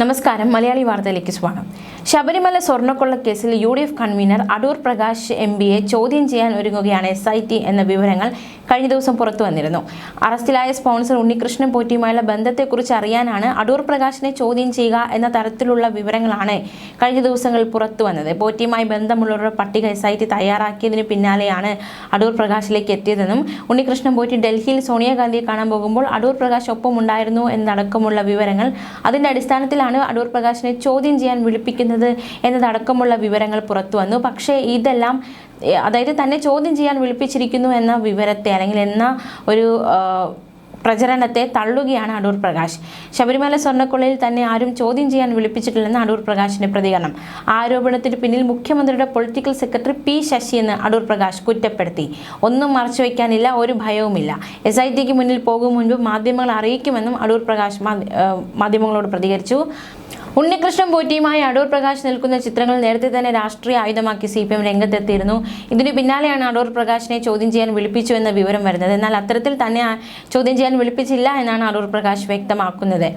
നമസ്കാരം. മലയാളി വാർത്തയിലേക്ക് സ്വാഗതം. ശബരിമല സ്വർണക്കൊള്ള കേസിൽ U D F convenor Adoor Prakash M പിയെ ചോദ്യം ചെയ്യാൻ ഒരുങ്ങുകയാണ് എസ് ഐ ടി എന്ന വിവരങ്ങൾ കഴിഞ്ഞ ദിവസം പുറത്തു വന്നിരുന്നു. അറസ്റ്റിലായ സ്പോൺസർ ഉണ്ണികൃഷ്ണൻ പോറ്റിയുമായുള്ള ബന്ധത്തെക്കുറിച്ച് അറിയാനാണ് അടൂർ പ്രകാശിനെ ചോദ്യം ചെയ്യുക എന്ന തരത്തിലുള്ള വിവരങ്ങളാണ് കഴിഞ്ഞ ദിവസങ്ങളിൽ പുറത്തു വന്നത്. പോറ്റിയുമായി ബന്ധമുള്ളവരുടെ പട്ടിക എസ് ഐ ടി തയ്യാറാക്കിയതിന് പിന്നാലെയാണ് അടൂർ പ്രകാശിലേക്ക് എത്തിയതെന്നും ഉണ്ണികൃഷ്ണൻ പോറ്റി ഡൽഹിയിൽ സോണിയാഗാന്ധിയെ കാണാൻ പോകുമ്പോൾ അടൂർ പ്രകാശ് ഒപ്പമുണ്ടായിരുന്നു എന്നടക്കമുള്ള വിവരങ്ങൾ അതിന്റെ അടിസ്ഥാനത്തിലാണ് അടൂർ പ്രകാശിനെ ചോദ്യം ചെയ്യാൻ വിളിപ്പിക്കുന്നത് എന്നതടക്കമുള്ള വിവരങ്ങൾ പുറത്തു വന്നു. പക്ഷേ ഇതെല്ലാം അതായത് തന്നെ ചോദ്യം ചെയ്യാൻ വിളിപ്പിച്ചിരിക്കുന്നു എന്ന വിവരത്തെ അല്ലെങ്കിൽ എന്ന ഒരു പ്രചരണത്തെ തള്ളുകയാണ് അടൂർ പ്രകാശ്. ശബരിമല സ്വർണക്കൊള്ളയിൽ തന്നെ ആരും ചോദ്യം ചെയ്യാൻ വിളിപ്പിച്ചിട്ടില്ലെന്ന് അടൂർ പ്രകാശിന്റെ പ്രതികരണം. ആരോപണത്തിന് പിന്നിൽ മുഖ്യമന്ത്രിയുടെ പൊളിറ്റിക്കൽ സെക്രട്ടറി പി ശശി എന്ന് അടൂർ പ്രകാശ് കുറ്റപ്പെടുത്തി. ഒന്നും മറച്ചു വയ്ക്കാനില്ല ഒരു ഭയവുമില്ല. എസ് ഐ ടിക്ക് മുന്നിൽ പോകും മുൻപ് മാധ്യമങ്ങൾ അറിയിക്കുമെന്നും അടൂർ പ്രകാശ് മാധ്യമങ്ങളോട് പ്രതികരിച്ചു. ഉണ്ണികൃഷ്ണൻ പോറ്റിയുമായി അടൂർ പ്രകാശ് നിൽക്കുന്ന ചിത്രങ്ങൾ നേരത്തെ തന്നെ രാഷ്ട്രീയ ആയുധമാക്കി സി പി എം രംഗത്തെത്തിയിരുന്നു. ഇതിന് പിന്നാലെയാണ് അടൂർ പ്രകാശിനെ ചോദ്യം ചെയ്യാൻ വിളിപ്പിച്ചു എന്ന വിവരം വരുന്നത്. എന്നാൽ അത്തരത്തിൽ തന്നെ ചോദ്യം ചെയ്യാൻ വിളിപ്പിച്ചില്ല എന്നാണ് അടൂർ പ്രകാശ് വ്യക്തമാക്കുന്നത്.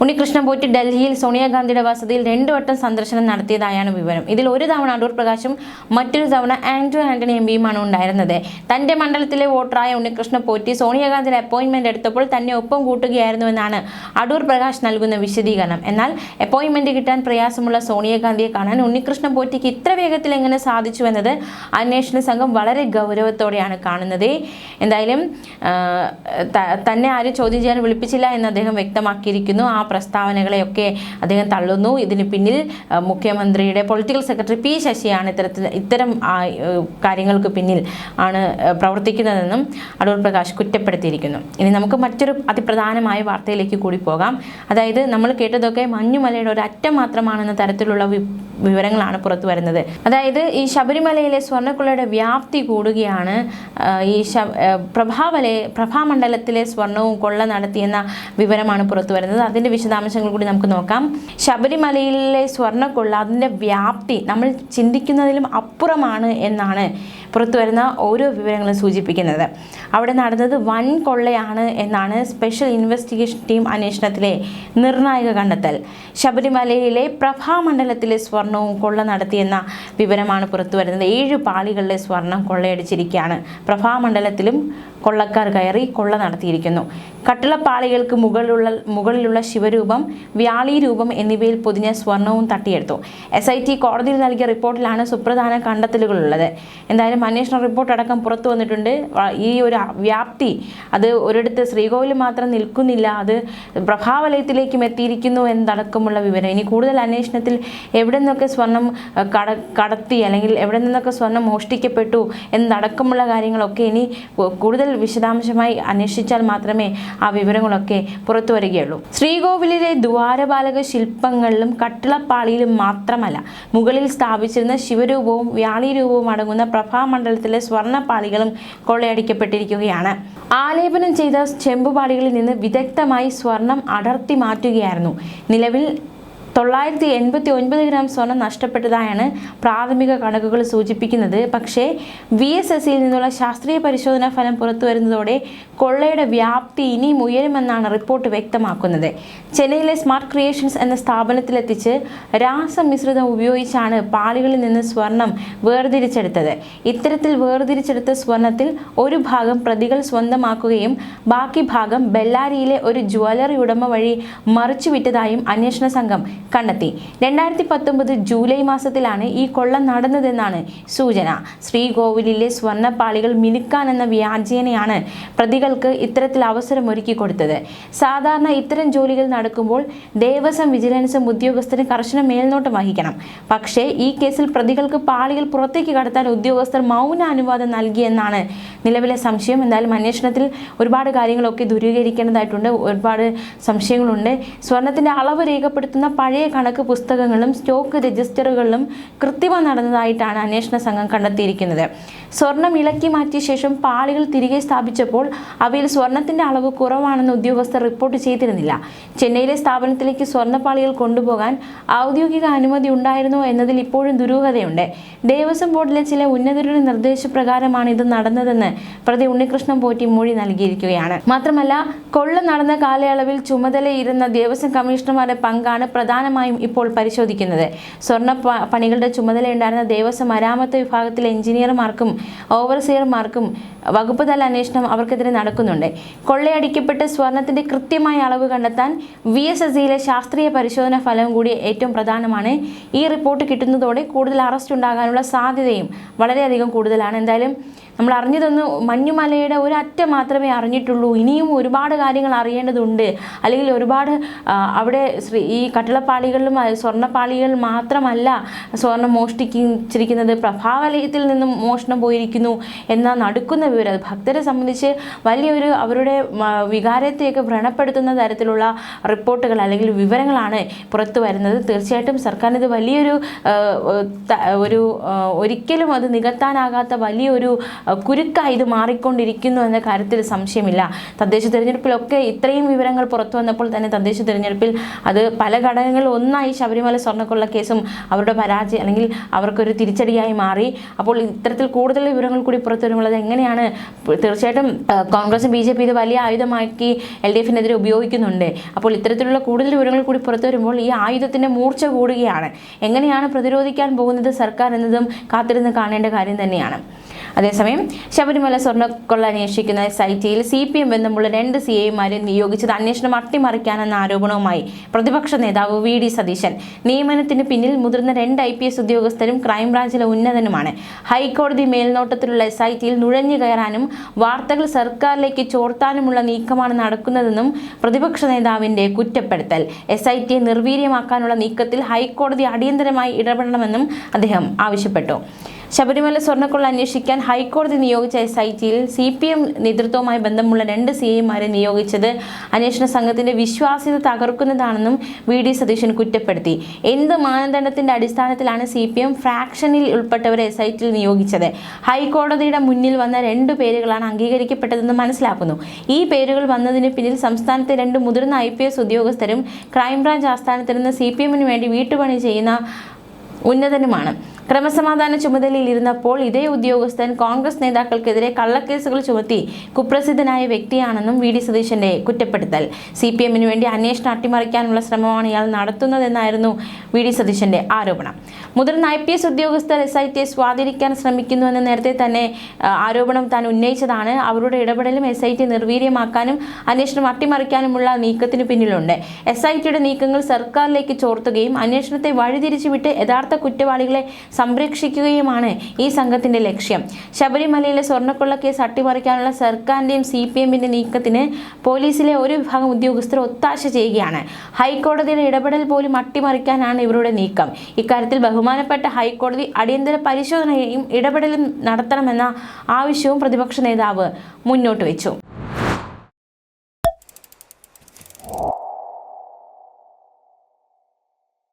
ഉണ്ണികൃഷ്ണൻ പോറ്റി ഡൽഹിയിൽ സോണിയാഗാന്ധിയുടെ വസതിയിൽ രണ്ടു വട്ടം സന്ദർശനം നടത്തിയതായാണ് വിവരം. ഇതിൽ ഒരു തവണ അടൂർ പ്രകാശും മറ്റൊരു തവണ ആന്റോ ആന്റണി എം പിയുമാണ് ഉണ്ടായിരുന്നത്. തന്റെ മണ്ഡലത്തിലെ വോട്ടറായ ഉണ്ണികൃഷ്ണൻ പോറ്റി സോണിയാഗാന്ധിയുടെ അപ്പോയിന്റ്മെന്റ് എടുത്തപ്പോൾ തന്നെ ഒപ്പം കൂട്ടുകയായിരുന്നുവെന്നാണ് അടൂർ പ്രകാശ് നൽകുന്ന വിശദീകരണം. എന്നാൽ അപ്പോയിന്റ്മെന്റ് കിട്ടാൻ പ്രയാസമുള്ള സോണിയാഗാന്ധിയെ കാണാൻ ഉണ്ണികൃഷ്ണൻ പോറ്റിക്ക് ഇത്ര വേഗത്തിൽ എങ്ങനെ സാധിച്ചു എന്നത് അന്വേഷണ സംഘം വളരെ ഗൗരവത്തോടെയാണ് കാണുന്നത്. എന്തായാലും തന്നെ ആരും ചോദ്യം ചെയ്യാൻ വിളിപ്പിച്ചില്ല എന്ന് അദ്ദേഹം വ്യക്തമാക്കിയിരിക്കുന്നു. ആ പ്രസ്താവനകളെയൊക്കെ അദ്ദേഹം തള്ളുന്നു. ഇതിന് പിന്നിൽ മുഖ്യമന്ത്രിയുടെ പൊളിറ്റിക്കൽ സെക്രട്ടറി പി ശശിയാണ് ഇത്തരത്തിൽ ഇത്തരം കാര്യങ്ങൾക്ക് പിന്നിൽ ആണ് പ്രവർത്തിക്കുന്നതെന്നും അടൂർ പ്രകാശ് കുറ്റപ്പെടുത്തിയിരിക്കുന്നു. ഇനി നമുക്ക് മറ്റൊരു അതിപ്രധാനമായ വാർത്തയിലേക്ക് കൂടി പോകാം. അതായത് നമ്മൾ കേട്ടതൊക്കെ മഞ്ഞുമലയുടെ ഒരറ്റം മാത്രമാണെന്ന തരത്തിലുള്ള വിവരങ്ങളാണ് പുറത്തു വരുന്നത്. അതായത് ഈ ശബരിമലയിലെ സ്വർണക്കുള്ളയുടെ വ്യാപ്തി കൂടുകയാണ് ഈ പ്രഭാവലെ പ്രഭാമണ്ഡലത്തിലെ സ്വർണവും കൊള്ള നടത്തിയെന്ന വിവരമാണ് പുറത്തു വരുന്നത്. അതിന്റെ വിശദാംശങ്ങൾ കൂടി നമുക്ക് നോക്കാം. ശബരിമലയിലെ സ്വർണക്കൊള്ള അതിന്റെ വ്യാപ്തി നമ്മൾ ചിന്തിക്കുന്നതിലും അപ്പുറമാണ് എന്നാണ് പുറത്തു വരുന്ന ഓരോ വിവരങ്ങളും സൂചിപ്പിക്കുന്നത്. അവിടെ നടന്നത് വൻ കൊള്ളയാണ് എന്നാണ് സ്പെഷ്യൽ ഇൻവെസ്റ്റിഗേഷൻ ടീം അന്വേഷണത്തിലെ നിർണായക കണ്ടെത്തൽ. ശബരിമലയിലെ പ്രഭാമണ്ഡലത്തിലെ സ്വർണവും കൊള്ള നടത്തിയെന്ന വിവരമാണ് പുറത്തു വരുന്നത്. ഏഴ് പാളികളിലെ സ്വർണം കൊള്ളയടിച്ചിരിക്കുകയാണ്. പ്രഭാമണ്ഡലത്തിലും കൊള്ളക്കാർ കയറി കൊള്ള നടത്തിയിരിക്കുന്നു. കട്ടിളപ്പാളികൾക്ക് മുകളിലുള്ള മുകളിലുള്ള ശിവരൂപം വ്യാളി രൂപം എന്നിവയിൽ പൊതിഞ്ഞ സ്വർണവും തട്ടിയെടുത്തു. എസ് ഐ ടി കോടതിയിൽ നൽകിയ റിപ്പോർട്ടിലാണ് സുപ്രധാന കണ്ടെത്തലുകളുള്ളത്. എന്തായാലും അന്വേഷണ റിപ്പോർട്ട് അടക്കം പുറത്തു വന്നിട്ടുണ്ട്. ഈ ഒരു വ്യാപ്തി അത് ഒരിടത്ത് ശ്രീകോവിൽ മാത്രം നിൽക്കുന്നില്ല അത് പ്രഭാവലയത്തിലേക്കും എത്തിയിരിക്കുന്നു എന്നടക്കമുള്ള വിവരം. ഇനി കൂടുതൽ അന്വേഷണത്തിൽ എവിടെ നിന്നൊക്കെ സ്വർണം കട കടത്തി അല്ലെങ്കിൽ എവിടെ നിന്നൊക്കെ സ്വർണം മോഷ്ടിക്കപ്പെട്ടു എന്നടക്കമുള്ള കാര്യങ്ങളൊക്കെ ഇനി കൂടുതൽ വിശദാംശമായി അന്വേഷിച്ചാൽ മാത്രമേ ആ വിവരങ്ങളൊക്കെ പുറത്തു വരികയുള്ളൂ. ശ്രീകോവിലിലെ ദ്വാരപാലക ശില്പങ്ങളിലും കട്ടിളപ്പാളിയിലും മാത്രമല്ല മുകളിൽ സ്ഥാപിച്ചിരുന്ന ശിവരൂപവും വ്യാളിരൂപവും അടങ്ങുന്ന പ്രഭാമണ്ഡലത്തിലെ സ്വർണപ്പാളികളും കൊള്ളയടിക്കപ്പെട്ടിരിക്കുകയാണ്. ആലേപനം ചെയ്ത ചെമ്പുപാളികളിൽ നിന്ന് വിദഗ്ധമായി സ്വർണം അടർത്തി മാറ്റുകയായിരുന്നു. നിലവിൽ തൊള്ളായിരത്തി എൺപത്തി ഒൻപത് ഗ്രാം സ്വർണം നഷ്ടപ്പെട്ടതായാണ് പ്രാഥമിക കണക്കുകൾ സൂചിപ്പിക്കുന്നത്. പക്ഷേ വി എസ് എസ് സിയിൽ നിന്നുള്ള ശാസ്ത്രീയ പരിശോധനാ ഫലം പുറത്തു വരുന്നതോടെ കൊള്ളയുടെ വ്യാപ്തി ഇനിയും ഉയരുമെന്നാണ് റിപ്പോർട്ട് വ്യക്തമാക്കുന്നത്. ചെന്നൈയിലെ സ്മാർട്ട് ക്രിയേഷൻസ് എന്ന സ്ഥാപനത്തിലെത്തിച്ച് രാസമിശ്രിതം ഉപയോഗിച്ചാണ് പാളികളിൽ നിന്ന് സ്വർണം വേർതിരിച്ചെടുത്തത്. ഇത്തരത്തിൽ വേർതിരിച്ചെടുത്ത സ്വർണത്തിൽ ഒരു ഭാഗം പ്രതികൾ സ്വന്തമാക്കുകയും ബാക്കി ഭാഗം ബെല്ലാരിയിലെ ഒരു ജ്വല്ലറി ഉടമ വഴി മറിച്ചുവിറ്റതായും അന്വേഷണ സംഘം കണ്ടെത്തി. രണ്ടായിരത്തി പത്തൊമ്പത് ജൂലൈ മാസത്തിലാണ് ഈ കൊള്ള നടന്നതെന്നാണ് സൂചന. ശ്രീകോവിലിലെ സ്വർണപ്പാളികൾ മിനുക്കാൻ എന്ന വ്യാജേനയാണ് പ്രതികൾക്ക് ഇത്തരത്തിൽ അവസരമൊരുക്കി കൊടുത്തത്. സാധാരണ ഇത്തരം ജോലികൾ നടക്കുമ്പോൾ ദേവസ്വം വിജിലൻസും ഉദ്യോഗസ്ഥന് കർശന മേൽനോട്ടം വഹിക്കണം. പക്ഷേ ഈ കേസിൽ പ്രതികൾക്ക് പാളികൾ പുറത്തേക്ക് കടത്താൻ ഉദ്യോഗസ്ഥർ മൗന അനുവാദം നൽകിയെന്നാണ് നിലവിലെ സംശയം. എന്തായാലും അന്വേഷണത്തിൽ ഒരുപാട് കാര്യങ്ങളൊക്കെ ദൂരീകരിക്കേണ്ടതായിട്ടുണ്ട്. ഒരുപാട് സംശയങ്ങളുണ്ട്. സ്വർണത്തിന്റെ അളവ് രേഖപ്പെടുത്തുന്ന പഴയ പഴയ കണക്ക് പുസ്തകങ്ങളും സ്റ്റോക്ക് രജിസ്റ്ററുകളിലും കൃത്രിമം നടന്നതായിട്ടാണ് അന്വേഷണ സംഘം കണ്ടെത്തിയിരിക്കുന്നത്. സ്വർണം ഇളക്കി മാറ്റിയ ശേഷം പാളികൾ തിരികെ സ്ഥാപിച്ചപ്പോൾ അവയിൽ സ്വർണത്തിന്റെ അളവ് കുറവാണെന്ന് ഉദ്യോഗസ്ഥർ റിപ്പോർട്ട് ചെയ്തിരുന്നില്ല. ചെന്നൈയിലെ സ്ഥാപനത്തിലേക്ക് സ്വർണപ്പാളികൾ കൊണ്ടുപോകാൻ ഔദ്യോഗിക അനുമതി ഉണ്ടായിരുന്നോ എന്നതിൽ ഇപ്പോഴും ദുരൂഹതയുണ്ട്. ദേവസ്വം ബോർഡിലെ ചില ഉന്നതരുടെ നിർദ്ദേശപ്രകാരമാണ് ഇത് നടന്നതെന്ന് പ്രതി ഉണ്ണികൃഷ്ണൻ പോറ്റി മൊഴി നൽകിയിരിക്കുകയാണ്. മാത്രമല്ല കൊള്ള നടന്ന കാലയളവിൽ ചുമതലയിരുന്ന ദേവസ്വം കമ്മീഷണർമാരുടെ പങ്കാണ് പ്രധാനമായും ഇപ്പോൾ പരിശോധിക്കുന്നത്. സ്വർണ പണികളുടെ ചുമതലയുണ്ടായിരുന്ന ദേവസ്വം മരാമത്ത് വിഭാഗത്തിലെ എഞ്ചിനീയർമാർക്കും ഓവർസിയർമാർക്കും വകുപ്പ് തല അന്വേഷണം അവർക്കെതിരെ നടക്കുന്നുണ്ട്. കൊള്ളയടിക്കപ്പെട്ട് സ്വർണത്തിന്റെ കൃത്യമായ അളവ് കണ്ടെത്താൻ വി എസ് എസ് സിയിലെ ശാസ്ത്രീയ പരിശോധന ഫലം കൂടി ഏറ്റവും പ്രധാനമാണ്. ഈ റിപ്പോർട്ട് കിട്ടുന്നതോടെ കൂടുതൽ അറസ്റ്റ് ഉണ്ടാകാനുള്ള സാധ്യതയും വളരെയധികം കൂടുതലാണ്. എന്തായാലും നമ്മൾ അറിഞ്ഞതൊന്ന് മഞ്ഞുമലയുടെ ഒരറ്റം മാത്രമേ അറിഞ്ഞിട്ടുള്ളൂ. ഇനിയും ഒരുപാട് കാര്യങ്ങൾ അറിയേണ്ടതുണ്ട്. അല്ലെങ്കിൽ ഒരുപാട് അവിടെ ശ്രീ ഈ കട്ടിളപ്പാളികളിലും സ്വർണപ്പാളികൾ മാത്രമല്ല സ്വർണം മോഷ്ടിച്ചിരിക്കുന്നത്. പ്രഭാവലയത്തിൽ നിന്നും മോഷണം പോയിരിക്കുന്നു എന്ന നടുക്കുന്ന വിവരം. അത് ഭക്തരെ സംബന്ധിച്ച് വലിയൊരു അവരുടെ വികാരത്തെയൊക്കെ വ്രണപ്പെടുത്തുന്ന തരത്തിലുള്ള റിപ്പോർട്ടുകൾ അല്ലെങ്കിൽ വിവരങ്ങളാണ് പുറത്തു വരുന്നത്. തീർച്ചയായിട്ടും സർക്കാരിന് ഇത് വലിയൊരു ഒരു ഒരിക്കലും അത് നികത്താനാകാത്ത വലിയൊരു കുരുക്കായി ഇത് മാറിക്കൊണ്ടിരിക്കുന്നു എന്ന കാര്യത്തിൽ സംശയമില്ല. തദ്ദേശ തിരഞ്ഞെടുപ്പിലൊക്കെ ഇത്രയും വിവരങ്ങൾ പുറത്തു വന്നപ്പോൾ തന്നെ തദ്ദേശ തിരഞ്ഞെടുപ്പിൽ അത് പല ഘടകങ്ങളിൽ ഒന്നായി ശബരിമല സ്വർണക്കൊള്ള കേസും അവരുടെ പരാജയം അല്ലെങ്കിൽ അവർക്കൊരു തിരിച്ചടിയായി മാറി. അപ്പോൾ ഇത്തരത്തിൽ കൂടുതൽ വിവരങ്ങൾ കൂടി പുറത്തു വരുമ്പോൾ അത് എങ്ങനെയാണ്? തീർച്ചയായിട്ടും കോൺഗ്രസും ബി ജെ പി ഇത് വലിയ ആയുധമാക്കി എൽ ഡി എഫിനെതിരെ ഉപയോഗിക്കുന്നുണ്ട്. അപ്പോൾ ഇത്തരത്തിലുള്ള കൂടുതൽ വിവരങ്ങൾ കൂടി പുറത്തു വരുമ്പോൾ ഈ ആയുധത്തിന്റെ മൂർച്ച കൂടുകയാണ്. എങ്ങനെയാണ് പ്രതിരോധിക്കാൻ പോകുന്നത് സർക്കാർ എന്നതും കാത്തിരുന്ന് കാണേണ്ട കാര്യം തന്നെയാണ്. അതേസമയം ശബരിമല സ്വർണക്കൊള്ള അന്വേഷിക്കുന്ന ടിയിൽ സി പി എം ബന്ധമുള്ള രണ്ട് സി ഐമാരെ നിയോഗിച്ചത് അന്വേഷണം അട്ടിമറിക്കാനെന്ന ആരോപണവുമായി പ്രതിപക്ഷ നേതാവ് വി ഡി സതീശൻ. നിയമനത്തിന് പിന്നിൽ മുതിർന്ന രണ്ട് ഐ പി എസ് ഉദ്യോഗസ്ഥരും ക്രൈംബ്രാഞ്ചിലെ ഉന്നതനുമാണ്. ഹൈക്കോടതി മേൽനോട്ടത്തിലുള്ള എസ് ഐ ടിയിൽ നുഴഞ്ഞു കയറാനും വാർത്തകൾ സർക്കാരിലേക്ക് ചോർത്താനുമുള്ള നീക്കമാണ് നടക്കുന്നതെന്നും പ്രതിപക്ഷ നേതാവിന്റെ കുറ്റപ്പെടുത്തൽ. എസ് ഐ ടിയെ നിർവീര്യമാക്കാനുള്ള നീക്കത്തിൽ ഹൈക്കോടതി അടിയന്തരമായി ഇടപെടണമെന്നും അദ്ദേഹം ആവശ്യപ്പെട്ടു. ശബരിമല സ്വർണക്കൊള്ള അന്വേഷിക്കാൻ ഹൈക്കോടതി നിയോഗിച്ച എസ് ഐ ടിയിൽ സി പി എം നേതൃത്വവുമായി ബന്ധമുള്ള രണ്ട് സി ഐമാരെ നിയോഗിച്ചത് അന്വേഷണ സംഘത്തിന്റെ വിശ്വാസ്യത തകർക്കുന്നതാണെന്നും വി ഡി സതീശൻ കുറ്റപ്പെടുത്തി. എന്ത് മാനദണ്ഡത്തിന്റെ അടിസ്ഥാനത്തിലാണ് സി പി എം ഫ്രാക്ഷനിൽ ഉൾപ്പെട്ടവരെ എസ് ഐ ടിയിൽ നിയോഗിച്ചത്? ഹൈക്കോടതിയുടെ മുന്നിൽ വന്ന രണ്ട് പേരുകളാണ് അംഗീകരിക്കപ്പെട്ടതെന്ന് മനസ്സിലാക്കുന്നു. ഈ പേരുകൾ വന്നതിന് പിന്നിൽ സംസ്ഥാനത്തെ രണ്ട് മുതിർന്ന ഐ പി എസ് ഉദ്യോഗസ്ഥരും ക്രൈംബ്രാഞ്ച് ആസ്ഥാനത്തിരുന്ന് സി പി എമ്മിന് വേണ്ടി വീട്ടുപണി ചെയ്യുന്ന ഉന്നതനുമാണ്. ക്രമസമാധാന ചുമതലയിലിരുന്നപ്പോൾ ഇതേ ഉദ്യോഗസ്ഥൻ കോൺഗ്രസ് നേതാക്കൾക്കെതിരെ കള്ളക്കേസുകൾ ചുമത്തി കുപ്രസിദ്ധനായ വ്യക്തിയാണെന്നും വി ഡി സതീശന്റെ കുറ്റപ്പെടുത്തൽ. സി പി എമ്മിന് വേണ്ടി അന്വേഷണം അട്ടിമറിക്കാനുള്ള ശ്രമമാണ് ഇയാൾ നടത്തുന്നതെന്നായിരുന്നു വി ഡി സതീശന്റെ ആരോപണം. മുതിർന്ന ഐ പി എസ് ഉദ്യോഗസ്ഥർ എസ് ഐ ടിയെ സ്വാധീനിക്കാൻ ശ്രമിക്കുന്നുവെന്ന് നേരത്തെ തന്നെ ആരോപണം താൻ ഉന്നയിച്ചതാണ്. അവരുടെ ഇടപെടലും എസ് ഐ ടി നിർവീര്യമാക്കാനും അന്വേഷണം അട്ടിമറിക്കാനുമുള്ള നീക്കത്തിന് പിന്നിലുണ്ട്. എസ് ഐ ടിയുടെ നീക്കങ്ങൾ സർക്കാരിലേക്ക് ചോർത്തുകയും അന്വേഷണത്തെ വഴിതിരിച്ചുവിട്ട് യഥാർത്ഥ കുറ്റവാളികളെ സംരക്ഷിക്കുകയുമാണ് ഈ സംഘത്തിന്റെ ലക്ഷ്യം. ശബരിമലയിലെ സ്വർണക്കൊള്ള കേസ് അട്ടിമറിക്കാനുള്ള സർക്കാരിന്റെയും സി പി എമ്മിന്റെ നീക്കത്തിന് പോലീസിലെ ഒരു വിഭാഗം ഉദ്യോഗസ്ഥർ ഒത്താശ ചെയ്യുകയാണ്. ഹൈക്കോടതിയുടെ ഇടപെടൽ പോലും അട്ടിമറിക്കാനാണ് ഇവരുടെ നീക്കം. ഇക്കാര്യത്തിൽ ബഹുമാനപ്പെട്ട ഹൈക്കോടതി അടിയന്തര പരിശോധനയും ഇടപെടലും നടത്തണമെന്ന ആവശ്യവും പ്രതിപക്ഷ നേതാവ് മുന്നോട്ട് വെച്ചു